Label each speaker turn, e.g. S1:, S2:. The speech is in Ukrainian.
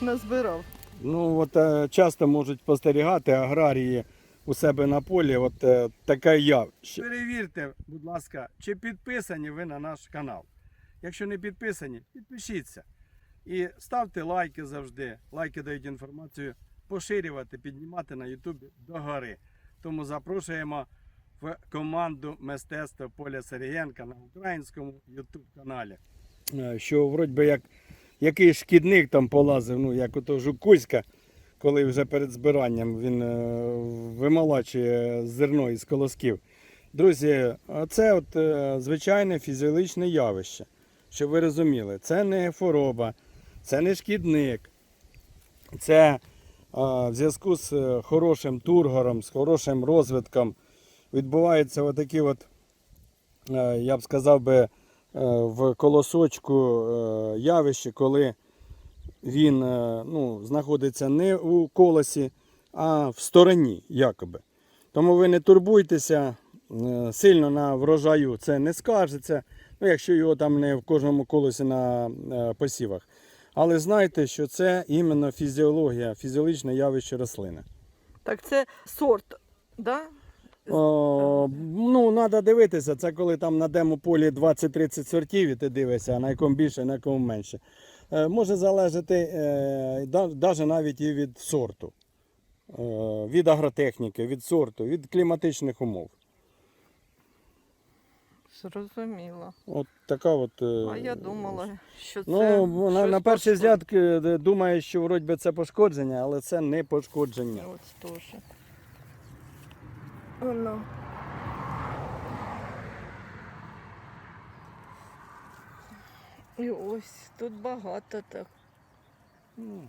S1: назбирав.
S2: Ну от е, часто можуть спостерігати аграрії у себе на полі. От е, таке явище. Перевірте, будь ласка, чи підписані ви на наш канал. Якщо не підписані, підпишіться. І ставте лайки завжди. Лайки дають інформацію поширювати, піднімати на Ютубі догори. Тому запрошуємо в команду мистецтва Поля Сергієнка на українському Ютуб каналі. Е, Що вроді би як який шкідник там полазив, ну як ото Жукуська, коли вже перед збиранням він е, вимолачує зерно із колосків. Друзі, це от е, звичайне фізіологічне явище. Щоб ви розуміли, це не хвороба, це не шкідник. Це е, в зв'язку з хорошим тургором, з хорошим розвитком відбуваються отакі от, я б сказав би, в колосочку е, явище, коли він е, ну, знаходиться не у колосі, а в стороні, якоби. Тому ви не турбуйтеся е, сильно на врожаю, це не скажеться, ну, якщо його там не в кожному колосі на е, посівах. Але знайте, що це іменно фізіологія, фізіологічне явище рослини.
S1: Так це сорт, да?
S2: О, ну, треба дивитися, це коли там на демополі 20-30 сортів, і ти дивишся, на якому більше, на якому менше. Е, може залежати е, навіть навіть і від сорту, е, від агротехніки, від сорту, від кліматичних умов.
S1: Зрозуміло.
S2: От така от. е,
S1: А я думала, що це.
S2: Ну, на, на перший взгляд е, думає, що вроді би це пошкодження, але це не пошкодження.
S1: Ось теж. Воно. І ось тут багато так.
S2: Ну,